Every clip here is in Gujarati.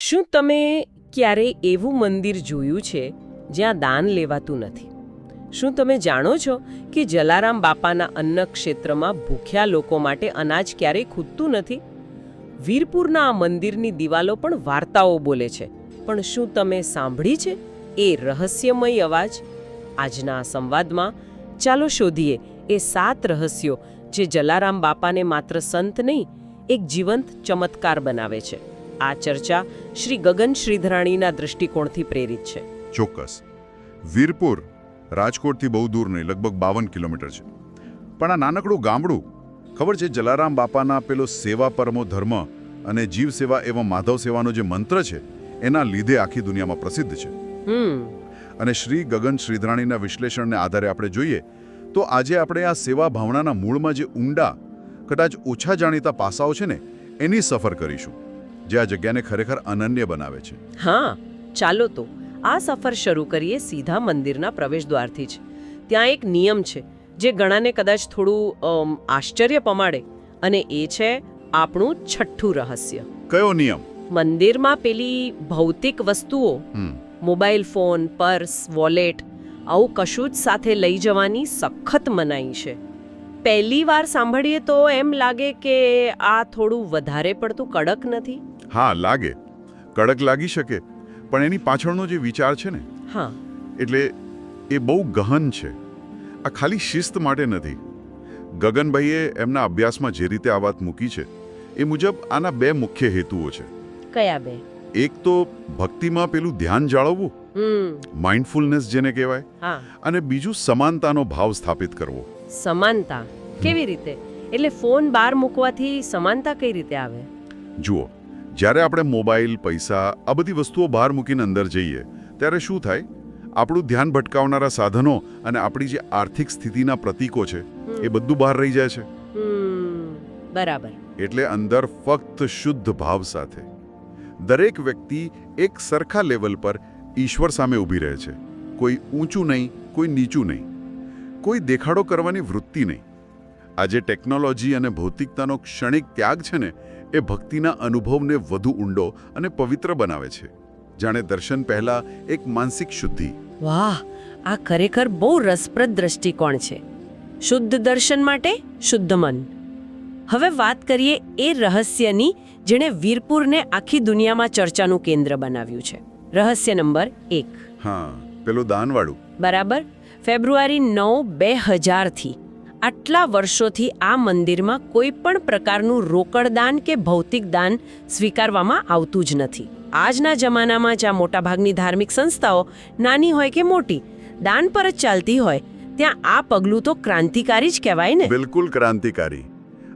શું તમે ક્યારેય એવું મંદિર જોયું છે જ્યાં દાન લેવાતું નથી? શું તમે જાણો છો કે જલારામ બાપાના અન્ન ક્ષેત્રમાં ભૂખ્યા લોકો માટે અનાજ ક્યારેય ખૂટતું નથી? વીરપુરના આ મંદિરની દિવાલો પણ વાર્તાઓ બોલે છે. પણ શું તમે સાંભળી છે એ રહસ્યમય અવાજ? આજના સંવાદમાં ચાલો શોધીએ એ સાત રહસ્યો જે જલારામ બાપાને માત્ર સંત નહીં, એક જીવંત ચમત્કાર બનાવે છે. આ ચર્ચા શ્રી ગગન શ્રીધરાણીના દૃષ્ટિકોણથી પ્રેરિત છે. ચોક્કસ. વીરપુર રાજકોટથી બહુ દૂર નહીં લગભગ બાવન કિલોમીટર છે. પણ આ નાનકડું ગામડું ખબર છે જલારામ બાપાના પેલો સેવા પરમો ધર્મ અને જીવ સેવા એવા માધવ સેવાનો જે મંત્ર છે એના લીધે આખી દુનિયામાં પ્રસિદ્ધ છે. અને શ્રી ગગન શ્રીધરાણીના વિશ્લેષણને આધારે આપણે જોઈએ તો આજે આપણે આ સેવા ભાવનાના મૂળમાં જે ઊંડા કદાચ ઓછા જાણીતા પાસાઓ છે ને એની સફર કરીશું. જે આ જગ્યાને ખરેખર અનન્ય બનાવે છે. હા ચાલો તો આ સફર શરૂ કરીએ સીધા મંદિરના પ્રવેશદ્વારથી જ. ત્યાં એક નિયમ છે જે ઘણાને કદાચ થોડું આશ્ચર્ય પમાડે અને એ છે આપણું છઠ્ઠું રહસ્ય. કયો નિયમ? મંદિરમાં પેલી ભૌતિક વસ્તુઓ મોબાઈલ ફોન પર્સ વોલેટ આવું કશું જ સાથે લઈ જવાની સખત મનાઈ છે. પહેલી વાર સાંભળીએ તો એમ લાગે કે આ થોડું વધારે પડતું કડક નથી. હા લાગે. કડક લાગી શકે પણ એની પાછળનો જે વિચાર છે ને હા. એટલે એ બહુ ગહન છે. આ ખાલી શિસ્ત માટે નથી. ગગનભાઈએ એમના અભ્યાસમાં જે રીતે આ વાત મૂકી છે એ મુજબ આના બે મુખ્ય હેતુઓ છે. કયા બે? એક તો ભક્તિમાં પેલું ધ્યાન જાળવવું માઇન્ડફુલનેસ જેને કહેવાય હા. અને બીજું સમાનતાનો ભાવ સ્થાપિત કરવો. સમાનતા? કેવી રીતે? એટલે ફોન બહાર મૂકવાથી સમાનતા કઈ રીતે આવે? જુઓ જ્યારે આપણે મોબાઈલ પૈસા આ બધી વસ્તુઓ બહાર મૂકીને અંદર જઈએ ત્યારે શું થાય? આપણું ધ્યાન ભટકાવનારા સાધનો અને આપણી જે આર્થિક સ્થિતિના પ્રતીકો છે એ બધું બહાર રહી જાય છે. બરાબર. એટલે અંદર ફક્ત શુદ્ધ ભાવ સાથે. દરેક વ્યક્તિ એક સરખા લેવલ પર ઈશ્વર સામે ઊભી રહે છે. કોઈ ઊંચું નહીં કોઈ નીચું નહીં. કોઈ દેખાડો કરવાની વૃત્તિ નહીં. આજે ટેકનોલોજી અને ભૌતિકતાનો ક્ષણિક ત્યાગ છે ને એ ભક્તિના અનુભવને વધુ ઊંડો અને પવિત્ર બનાવે છે. જાણે દર્શન પહેલા એક માનસિક શુદ્ધિ. વાહ આ ખરેખર બહુ રસપ્રદ દ્રષ્ટિકોણ છે. શુદ્ધ દર્શન માટે શુદ્ધ મન. હવે વાત કરીએ એ રહસ્યની જેણે વીરપુરને આખી દુનિયામાં ચર્ચાનું કેન્દ્ર બનાવ્યું છે. રહસ્ય નંબર એક. હા પેલું દાનવાળું. બરાબર. ફેબ્રુઆરી નવ બે હજારથી આટલા વર્ષોથી આ મંદિરમાં કોઈ પણ પ્રકારનું રોકડ દાન કે ભૌતિક દાન સ્વીકારવામાં આવતું જ નથી. આજના જમાનામાં જ્યાં મોટાભાગની ધાર્મિક સંસ્થાઓ નાની હોય કે મોટી, દાન પર જ ચાલતી હોય, ત્યાં આ પગલું તો ક્રાંતિકારી જ કહેવાય ને. બિલકુલ ક્રાંતિકારી.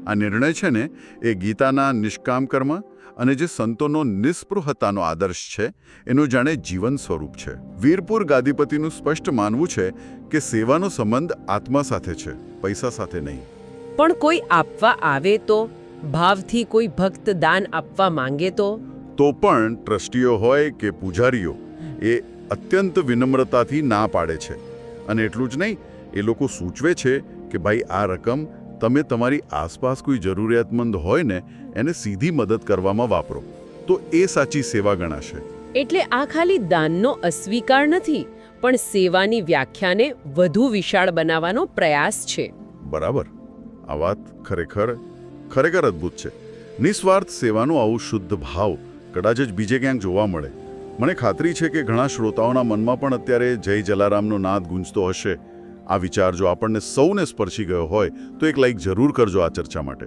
આ નિર્ણય છે ને, એ ગીતાના નિષ્કામ કર્મ અને જે સંતોનો નિસ્પૃહતાનો આદર્શ છે એનું જાણે જીવન સ્વરૂપ છે. વીરપુર ગાદીપતિનું સ્પષ્ટ માનવું છે કે સેવાનો સંબંધ આત્મા સાથે છે પૈસા સાથે નહીં. પણ કોઈ આપવા આવે તો? ભાવથી કોઈ ભક્ત દાન આપવા માંગે તો? તો પણ ટ્રસ્ટીઓ હોય કે પૂજારીઓ એ અત્યંત વિનમ્રતાથી ના પાડે છે. અને એટલું જ નહીં એ લોકો સૂચવે છે કે ભાઈ આ રકમ તમે તમારી આસપાસ કોઈ જરૂરિયાતમંદ હોય ને એને સીધી મદદ કરવામાં વાપરો. તો એ સાચી સેવા ગણાશે. એટલે આ ખાલી દાનનો અસ્વીકાર નથી પણ સેવાની વ્યાખ્યાને વધુ વિશાળ બનાવવાનો પ્રયાસ છે. બરાબર. આ વાત ખરેખર ખરેખર અદ્ભુત છે. નિસ્વાર્થ સેવાનો આવું શુદ્ધ ભાવ કદાચ જ બીજે ક્યાંક જોવા મળે. મને ખાતરી છે કે ઘણા શ્રોતાઓના મનમાં પણ અત્યારે જય જલારામનો નાદ ગુંજતો હશે. આ વિચાર જો આપણને સૌને સ્પર્શી ગયો હોય તો એક લાઈક જરૂર કરજો આ ચર્ચા માટે.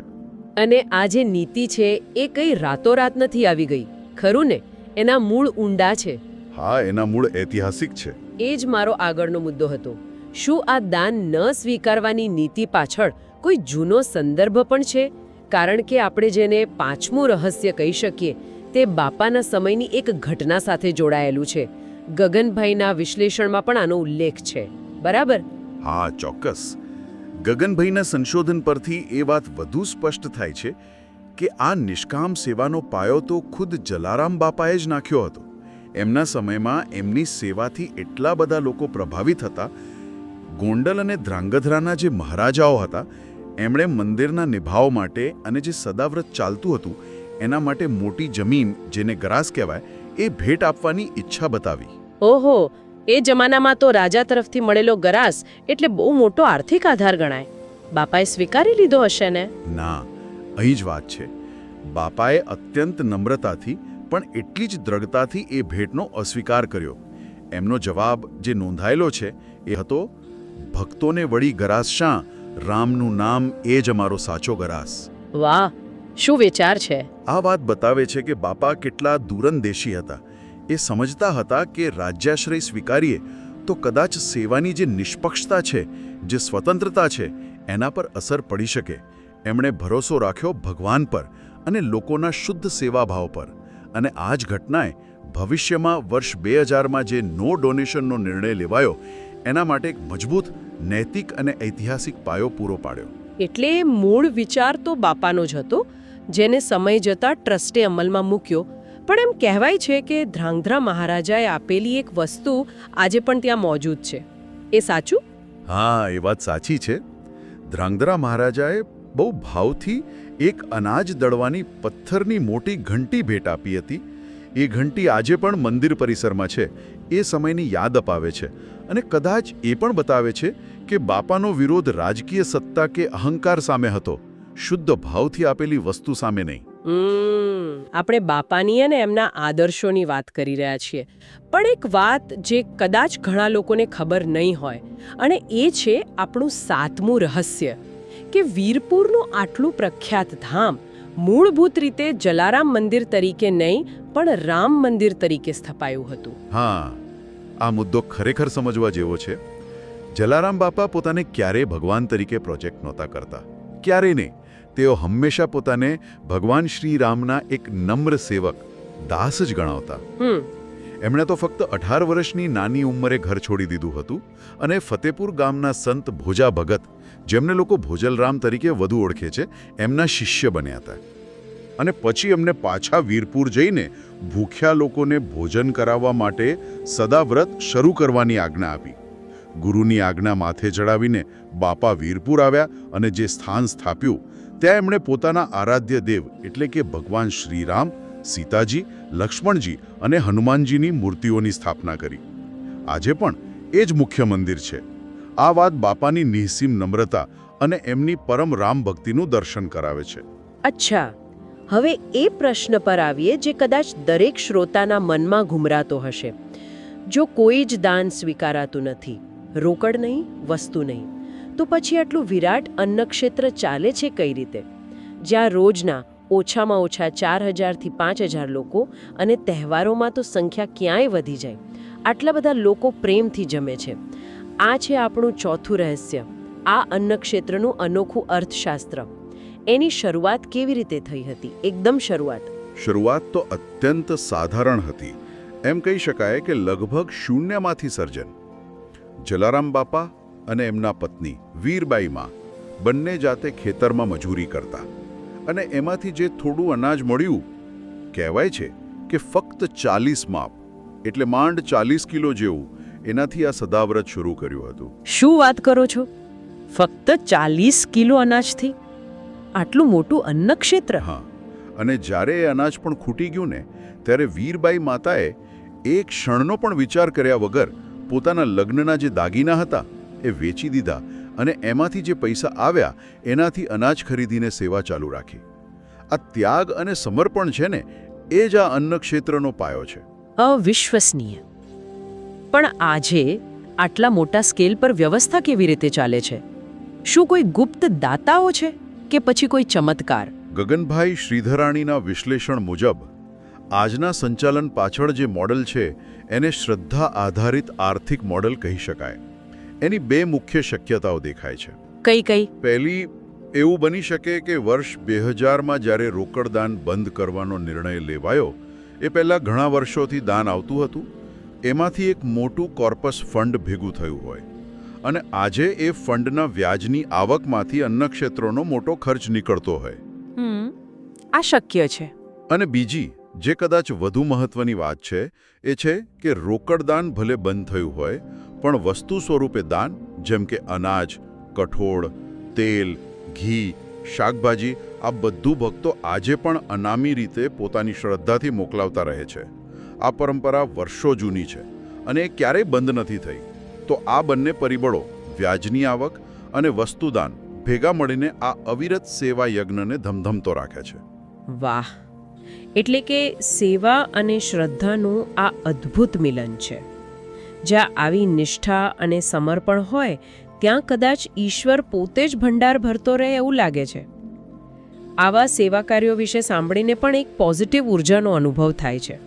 અને આ જે નીતિ છે એ કઈ રાતોરાત નથી આવી ગઈ. ખરું ને? એના મૂળ ઊંડા છે. હા એના મૂળ ઐતિહાસિક છે. એ જ મારો આગળનો મુદ્દો હતો. શું આ દાન ન સ્વીકારવાની નીતિ પાછળ કોઈ જૂનો સંદર્ભ પણ છે? કારણ કે આપણે જેને પાંચમું રહસ્ય કહી શકીએ તે બાપાના સમયની એક ઘટના સાથે જોડાયેલું છે. ગગનભાઈના વિશ્લેષણમાં પણ આનો ઉલ્લેખ છે. બરાબર? હા, ચોક્કસ. ગગનભાઈના સંશોધન પરથી એ વાત વધુ સ્પષ્ટ થાય છે કે આ નિષ્કામ સેવાનો પાયો તો ખુદ જલારામ બાપાએ જ નાખ્યો હતો. એમના સમયમાં એમની સેવાથી એટલા બધા લોકો પ્રભાવિત હતા. ગોંડલ અને ધ્રાંગધ્રાના જે મહારાજાઓ હતા, એમણે મંદિરના નિભાવ માટે અને જે સદાવ્રત ચાલતું હતું, એના માટે મોટી જમીન, જેને ગ્રાસ કહેવાય, એ ભેટ આપવાની ઈચ્છા બતાવી. ઓહો એ જમાનામાં તો રાજા તરફથી મળેલો ગરાસ એટલે બહુ મોટો આર્થિક આધાર ગણાય. બાપાએ સ્વીકારી લીધો હશે ને? ના અહીં જ વાત છે. બાપાએ અત્યંત નમ્રતાથી પણ એટલી જ દ્રઢતાથી એ ભેટનો અસ્વીકાર કર્યો. એમનો જવાબ જે નોંધાયેલો છે એ હતો ભક્તોને વળી ગરાસ શા? રામનું નામ એ જ અમારો સાચો ગરાસ. વાહ શું વિચાર છે? આ વાત બતાવે છે કે બાપા કેટલા દૂરંદેશી હતા. એ સમજતા હતા કે રાજ્યાશ્રય સ્વીકારીએ તો કદાચ સેવાની જે નિષ્પક્ષતા છે, જે સ્વતંત્રતા છે, એના પર અસર પડી શકે. એમણે ભરોસો રાખ્યો ભગવાન પર અને લોકોના શુદ્ધ સેવાભાવ પર. અને આ જ ઘટનાએ ભવિષ્યમાં વર્ષ બે હજારમાં જે નો ડોનેશનનો નિર્ણય લેવાયો, એના માટે એક મજબૂત, નૈતિક અને ઐતિહાસિક પાયો પૂરો પાડ્યો. એટલે મૂળ વિચાર તો બાપાનો જ હતો, જેને સમય જતાં ટ્રસ્ટે અમલમાં મૂક્યો પણ એમ કહેવાય છે કે ધ્રાંગધ્રા મહારાજાએ આપેલી એક વસ્તુ આજે પણ ત્યાં મોજૂદ છે. એ સાચું? હા, એ વાત સાચી છે. ધ્રાંગધ્રા મહારાજાએ બહુ ભાવથી એક અનાજ દળવાની પથ્થરની મોટી ઘંટી ભેટ આપી હતી. એ ઘંટી આજે પણ મંદિર પરિસરમાં છે. એ સમયની યાદ અપાવે છે અને કદાચ એ પણ બતાવે છે કે બાપાનો વિરોધ રાજકીય સત્તા કે અહંકાર સામે હતો. શુદ્ધ ભાવથી આપેલી વસ્તુ સામે નહીં. આપણે બાપાની અને એમના આદર્શોની વાત કરી રહ્યા છીએ. પણ એક વાત જે કદાચ ઘણા લોકોને ખબર નહીં હોય, અને એ છે આપણું સાતમું રહસ્ય, કે વીરપુરનું આટલું પ્રખ્યાત ધામ મૂળભૂત રીતે જલારામ મંદિર તરીકે નહીં, પણ રામ મંદિર તરીકે સ્થપાયું હતું. હા, આ મુદ્દો ખરેખર સમજવા જેવો છે. જલારામ બાપા પોતાને ક્યારેય ભગવાન તરીકે પ્રોજેક્ટ નહોતા કરતા. ક્યારેય નહીં. તેઓ હંમેશા પોતાને ભગવાન શ્રી રામના એક નમ્ર સેવક દાસ જ ગણાવતા. એમણે તો ફક્ત અઢાર વર્ષની નાની ઉંમરે ઘર છોડી દીધું હતું અને ફતેપુર ગામના સંત ભોજા ભગત જેમને લોકો ભોજલરામ તરીકે વધુ ઓળખે છે એમના શિષ્ય બન્યા હતા. અને પછી એમને પાછા વીરપુર જઈને ભૂખ્યા લોકોને ભોજન કરાવવા માટે સદાવ્રત શરૂ કરવાની આજ્ઞા આપી. ગુરુની આજ્ઞા માથે ચડાવીને બાપા વીરપુર આવ્યા અને જે સ્થાન સ્થાપ્યું, ત્યાં એમણે પોતાના આરાધ્ય દેવ એટલે કે ભગવાન શ્રીરામ, સીતાજી, લક્ષ્મણજી અને હનુમાનજીની મૂર્તિઓની સ્થાપના કરી. આજે પણ એ જ મુખ્ય મંદિર છે. આ વાત બાપાની નિઃસીમ નમ્રતા અને એમની પરમ રામ ભક્તિનું દર્શન કરાવે છે. અચ્છા. હવે એ પ્રશ્ન પર આવીએ જે કદાચ દરેક શ્રોતાના મનમાં ઘુમરાતો હશે. જો કોઈ જ દાન સ્વીકારાતું નથી રોકડ નહીં, વસ્તુ નહીં. તો પછી આટલું વિરાટ અન્નક્ષેત્ર ચાલે છે કઈ રીતે? જ્યાં રોજના ઓછામાં ઓછા ચાર હજારથી પાંચ હજાર લોકો અને તહેવારોમાં તો સંખ્યા ક્યાંય વધી જાય. આટલા બધા લોકો પ્રેમથી જમે છે. આ છે આપણું ચોથું રહસ્ય. આ અન્નક્ષેત્રનું અનોખું અર્થશાસ્ત્ર. એની શરૂઆત કેવી રીતે થઈ હતી? એકદમ શરૂઆત. શરૂઆત તો અત્યંત સાધારણ હતી. એમ કહી શકાય કે લગભગ શૂન્યમાંથી સર્જન. જલારામ બાપા અને એમના પત્ની વીરબાઈમાં બંને જાતે ખેતરમાં મજૂરી કરતા. અને એમાંથી જે થોડું અનાજ મળ્યું કહેવાય છે કે ફક્ત ચાલીસ માપ એટલે માંડ ચાલીસ કિલો જેવું એનાથી આ સદાવ્રત શરૂ કર્યું હતું. શું વાત કરો છો? ફક્ત ચાલીસ કિલો અનાજથી? આટલું મોટું અન્નક્ષેત્ર? હા અને જ્યારે એ અનાજ પણ ખૂટી ગયું ને ત્યારે વીરબાઈ માતાએ એક ક્ષણનો પણ વિચાર કર્યા વગર પોતાના લગ્નના જે દાગીના હતા એ વેચી દીધા અને એમાંથી જે પૈસા આવ્યા એનાથી અનાજ ખરીદીને સેવા ચાલુ રાખી. આ ત્યાગ અને સમર્પણ છે ને એ જ આ અન્ન ક્ષેત્રનો પાયો છે. અવિશ્વસનીય. પણ આજે આટલા મોટા સ્કેલ પર વ્યવસ્થા કેવી રીતે ચાલે છે? શું કોઈ ગુપ્ત દાતાઓ છે કે પછી કોઈ ચમત્કાર? ગગનભાઈ શ્રીધરાણીના વિશ્લેષણ મુજબ આજના સંચાલન પાછળ જે મોડલ છે એને શ્રદ્ધા આધારિત આર્થિક મોડલ કહી શકાય. એની બે મુખ્ય શક્યતાઓ દેખાય છે. કઈ કઈ? પહેલી એવું બની શકે કે વર્ષ બે હજારમાં જ્યારે રોકડદાન બંધ કરવાનો નિર્ણય લેવાયો એ પહેલાં ઘણા વર્ષોથી દાન આવતું હતું. એમાંથી એક મોટું કોર્પસ ફંડ ભેગું થયું હોય. અને આજે એ ફંડના વ્યાજની આવકમાંથી અન્નક્ષેત્રોનો મોટો ખર્ચ નીકળતો હોય. આ શક્ય છે. અને બીજી જે કદાચ વધુ મહત્વની વાત છે, એ છે કે રોકડદાન ભલે બંધ થયું હોય, પણ વસ્તુ સ્વરૂપે દાન, જેમ કે અનાજ, કઠોળ, તેલ, ઘી, શાકભાજી, આ બધું ભક્તો આજે પણ અનામી રીતે પોતાની શ્રદ્ધાથી મોકલાવતા રહે છે. આ પરંપરા વર્ષો જૂની છે અને એ ક્યારેય બંધ નથી થઈ. તો આ બંને પરિબળો, વ્યાજની આવક અને વસ્તુદાન, ભેગા મળીને આ અવિરત સેવા યજ્ઞને ધમધમતો રાખે છે. વાહ! એટલે કે સેવા અને શ્રદ્ધાનું આ અદ્ભુત મિલન છે. જ્યાં આવી નિષ્ઠા અને સમર્પણ હોય, ત્યાં કદાચ ઈશ્વર પોતે જ ભંડાર ભરતો રહે એવું લાગે છે. આવા સેવા કાર્યો વિશે સાંભળીને પણ એક પોઝિટિવ ઉર્જાનો અનુભવ થાય છે.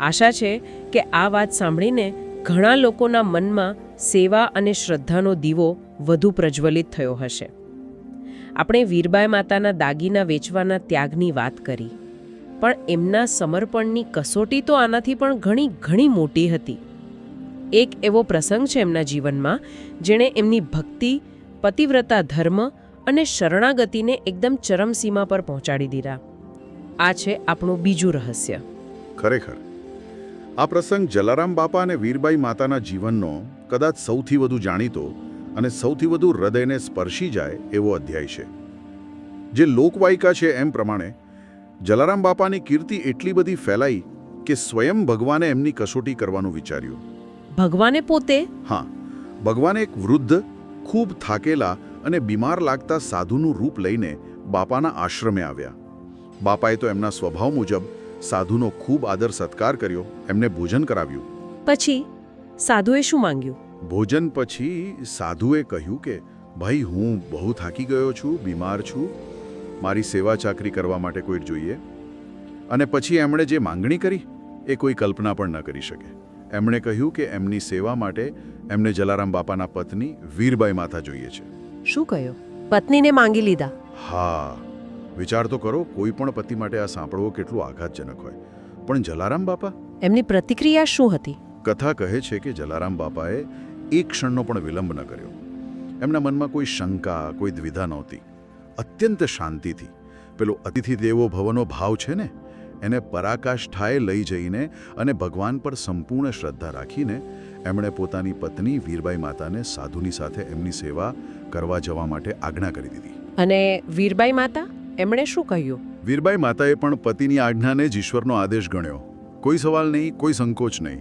આશા છે કે આ વાત સાંભળીને ઘણા લોકોના મનમાં સેવા અને શ્રદ્ધાનો દીવો વધુ પ્રજ્વલિત થયો હશે. આપણે વીરબાઈ માતાના દાગીના વેચવાના ત્યાગની વાત કરી. પણ એમના સમર્પણની કસોટી તો આનાથી પણ ઘણી ઘણી મોટી હતી. એક એવો પ્રસંગ છે એમના જીવનમાં, જેણે એમની ભક્તિ, પતિવ્રતા ધર્મ અને શરણાગતિને એકદમ ચરમસીમા પર પહોંચાડી દીધા. આ છે આપણું બીજું રહસ્ય. ખરેખર. આ પ્રસંગ જલારામ બાપા અને વીરબાઈ માતાના જીવનનો કદાચ સૌથી વધુ જાણીતો અને સૌથી વધુ હૃદયને સ્પર્શી જાય એવો અધ્યાય છે. જે લોકવાયકા છે એમ પ્રમાણે જલારામ બાપાની કીર્તિ એટલી બધી ફેલાઈ કે સ્વયં ભગવાને એમની કસોટી કરવાનું વિચાર્યું. ભગવાને પોતે? હા ભગવાને એક વૃદ્ધ ખૂબ થાકેલા અને બીમાર લાગતા સાધુનું રૂપ લઈને બાપાના આશ્રમે આવ્યા. બાપાએ તો એમના સ્વભાવ મુજબ સાધુનો ખૂબ આદર સત્કાર કર્યો એમને ભોજન કરાવ્યું. પછી સાધુએ શું માંગ્યું? ભોજન પછી સાધુએ કહ્યું કે ભાઈ હું બહુ થાકી ગયો છું બીમાર છું મારી સેવા ચાકરી કરવા માટે કોઈ જોઈએ? અને પછી એમણે જે માંગણી કરી એ કોઈ કલ્પના પણ ન કરી શકે. એમણે કહ્યું કે એમની સેવા માટે એમને જલારામ બાપાના પત્ની વીરબાઈ માતા જોઈએ છે. શું કહ્યું? પત્નીને માંગી લીધા? હા. વિચાર તો કરો કોઈ પણ પતિ માટે આ સાંભળવો કેટલું આઘાતજનક હોય. પણ જલારામ બાપા? એમની પ્રતિક્રિયા શું હતી? કથા કહે છે કે જલારામ બાપાએ એક ક્ષણનો પણ વિલંબ ન કર્યો. એમના મનમાં કોઈ શંકા કોઈ દ્વિધા નહોતી. અત્યંત શાંતિથી. પેલો અતિથિ દેવો ભવનો ભાવ છે ને એને પરાકાષ્ઠાએ લઈ જઈને અને ભગવાન પર સંપૂર્ણ શ્રદ્ધા રાખીને એમણે પોતાની પત્ની વીરબાઈ માતાને સાધુની સાથે એમની સેવા કરવા જવા માટે આજ્ઞા કરી દીધી. અને વીરબાઈ માતા એમણે શું કહ્યું? વીરબાઈ માતાએ પણ પતિની આજ્ઞાને જ ઈશ્વરનો આદેશ ગણ્યો. કોઈ સવાલ નહીં કોઈ સંકોચ નહીં.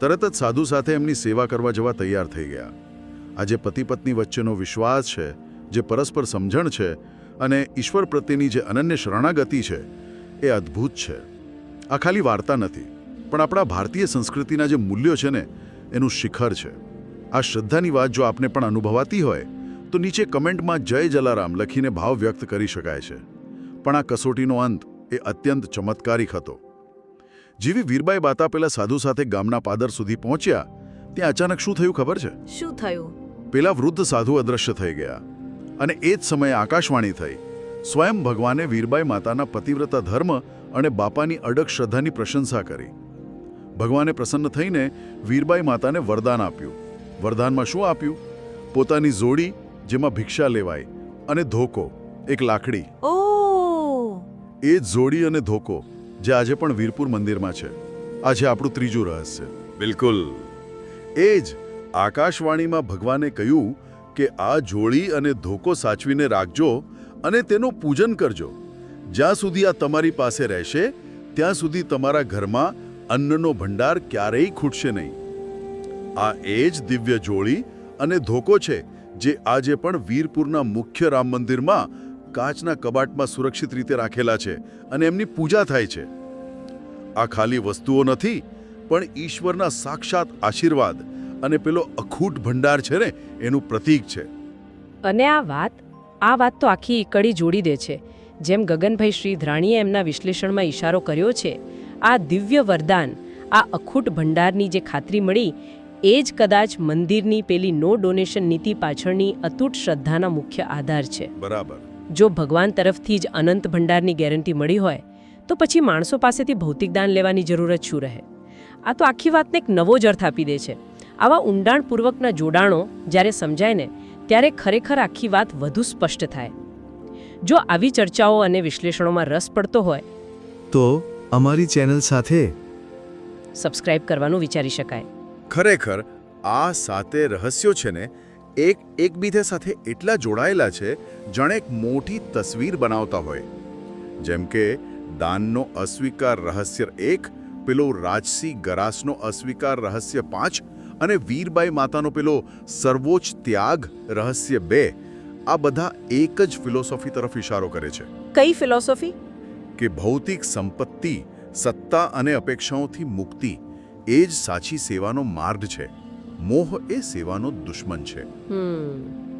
તરત જ સાધુ સાથે એમની સેવા કરવા જવા તૈયાર થઈ ગયા. આજે પતિ પત્ની વચ્ચેનો વિશ્વાસ છે જે પરસ્પર સમજણ છે અને ઈશ્વર પ્રત્યેની જે અનન્ય શરણાગતિ છે એ અદ્ભુત છે. આ ખાલી વાર્તા નથી પણ આપણા ભારતીય સંસ્કૃતિના જે મૂલ્યો છે ને એનું શિખર છે. આ શ્રદ્ધાની વાત જો આપને પણ અનુભવાતી હોય તો નીચે કમેન્ટમાં જય જલારામ લખીને ભાવ વ્યક્ત કરી શકાય છે. પણ આ કસોટીનો અંત એ અત્યંત ચમત્કારિક હતો. જેવી વીરબાઈ બાતા પેલા સાધુ સાથે ગામના પાદર સુધી પહોંચ્યા ત્યાં અચાનક શું થયું ખબર છે? શું થયું? પેલા વૃદ્ધ સાધુ અદ્રશ્ય થઈ ગયા. અને એ જ સમયે આકાશવાણી થઈ. સ્વયં ભગવાને વીરબાઈ માતાના પતિવ્રતા ધર્મ અને બાપાની અડગ શ્રદ્ધાની પ્રશંસા કરી. ભગવાને પ્રસન્ન થઈને વીરબાઈ માતાને વરદાન આપ્યું. વરદાનમાં શું આપ્યું? પોતાની જોડી જેમાં ભિક્ષા લેવાય અને ધોકો એક લાકડી. ઓ! એ જ જોડી અને ધોકો જે આજે પણ વીરપુર મંદિરમાં છે. આજે આપણું ત્રીજું રહસ્ય. બિલકુલ. એ જ આકાશવાણીમાં ભગવાને કહ્યું કે આ જોડી અને ધોકો સાચવીને રાખજો અને તેનું પૂજન કરજો. જ્યાં સુધી આ તમારી પાસે રહેશે, ત્યાં સુધી તમારા ઘરમાં અન્નનો ભંડાર ક્યારેય ખૂટશે નહીં. આ એ જ દિવ્ય જોડી અને ધોકો છે, જે આજે પણ વીરપુરના મુખ્ય રામ મંદિરમાં કાચના કબાટમાં સુરક્ષિત રીતે રાખેલા છે અને એમની પૂજા થાય છે. આ ખાલી વસ્તુઓ નથી, પણ ઈશ્વરના સાક્ષાત આશીર્વાદ અને પેલો અખૂટ ભંડાર છે ને એનું પ્રતીક છે. અને આ વાત આ વાત તો આખી કડી જોડી દે છે. જેમ ગગનભાઈ શ્રી ધ્રાણીએ એમના વિશ્લેષણમાં ઇશારો કર્યો છે આ દિવ્ય વરદાન આ અખૂટ ભંડારની જે ખાતરી મળી એ જ કદાચ મંદિરની પેલી નો ડોનેશન નીતિ પાછળની અતૂટ શ્રદ્ધાના મુખ્ય આધાર છે. બરાબર. જો ભગવાન તરફથી જ અનંત ભંડારની ગેરંટી મળી હોય તો પછી માણસો પાસેથી ભૌતિક દાન લેવાની જરૂરત શું રહે? આ તો આખી વાતને એક નવો જ અર્થ આપી દે છે. આવા ઊંડાણપૂર્વકના જોડાણો જ્યારે સમજાય ને ત્યારે ખરેખર આખી વાત વધુ સ્પષ્ટ થાય. જો આવી ચર્ચાઓ અને વિશ્લેષણોમાં રસ પડતો હોય તો અમારી ચેનલ સાથે સબસ્ક્રાઇબ કરવાનું વિચારી શકાય. ખરેખર આ સાતે રહસ્યો છે ને એક એકબીજા સાથે એટલા જોડાયેલા છે જાણે એક મોટી તસવીર બનાવતા હોય. જેમ કે દાનનો અસ્વીકાર રહસ્ય એક પેલો રાજસી ગરાસનો અસ્વીકાર રહસ્ય પાંચ અને વીરબાઈ માતાનો પેલો સર્વોચ્ચ ત્યાગ રહસ્ય બે આ બધા એક જ ફિલોસોફી તરફ ઇશારો કરે છે. કઈ ફિલોસોફી કે ભૌતિક સંપત્તિ સત્તા અને અપેક્ષાઓથી મુક્તિ એ જ સાચી સેવાનો માર્ગ છે. મોહ એ સેવાનો દુશ્મન છે.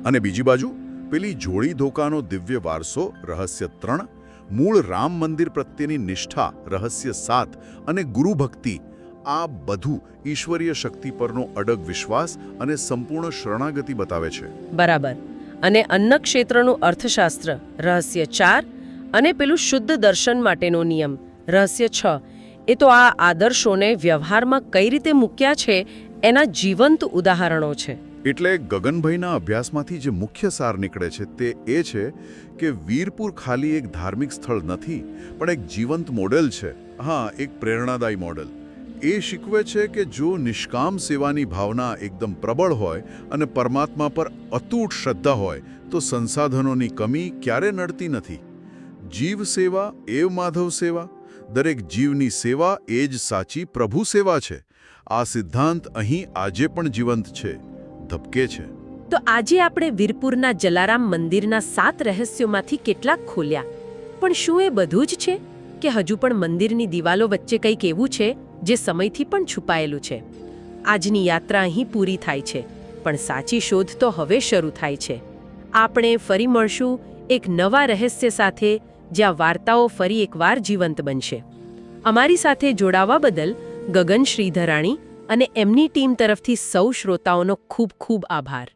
અને બીજી બાજુ પેલી જોડી ધોકાનો દિવ્ય વારસો રહસ્ય ત્રણ મૂળ રામ મંદિર પ્રત્યેની નિષ્ઠા રહસ્ય સાત અને ગુરુ ભક્તિ આ બધું ઈશ્વરીય શક્તિ પરનો અડગ વિશ્વાસ અને સંપૂર્ણ શરણાગતિ બતાવે છે. બરાબર. અને અન્ન ક્ષેત્રનું અર્થશાસ્ત્ર રહસ્ય ચાર અને પેલું શુદ્ધ દર્શન માટેનો નિયમ રહસ્ય છ એ તો આ આદર્શોને વ્યવહારમાં કઈ રીતે મૂક્યા છે એના જીવંત ઉદાહરણો છે. એટલે ગગનભાઈના અભ્યાસમાંથી જે મુખ્ય સાર નીકળે છે તે એ છે કે વીરપુર ખાલી એક ધાર્મિક સ્થળ નથી પણ એક જીવંત મોડેલ છે. હા એક પ્રેરણાદાયી મોડેલ. એ શીખવે છે કે જો નિષ્કામ સેવાની ભાવના એકદમ પ્રબળ હોય અને પરમાત્મા પર અતૂટ શ્રદ્ધા હોય, તો સંસાધનોની કમી ક્યારે નડતી નથી? જીવ સેવા એવ માધવ સેવા? દરેક જીવની સેવા એ જ સાચી પ્રભુ સેવા છે. આ સિદ્ધાંત અહીં આજે પણ જીવંત છે. ધબકે છે. તો આજે આપણે વીરપુરના જલારામ મંદિરના સાત રહસ્યોમાંથી કેટલાક ખોલ્યા. પણ શું એ બધું જ છે? કે હજુ પણ મંદિરની દિવાલો વચ્ચે કંઈક એવું છે? જે સમયથી પણ છુપાયેલું છે. આજની યાત્રા અહીં પૂરી થાય છે, પણ સાચી શોધ તો હવે શરૂ થાય છે. આપણે ફરી મળશું એક નવા રહસ્ય સાથે, જ્યાં વાર્તાઓ ફરી એકવાર જીવંત બનશે. અમારી સાથે જોડાવા બદલ ગગન શ્રીધરાણી અને એમની ટીમ તરફથી સૌ શ્રોતાઓનો ખૂબ ખૂબ આભાર.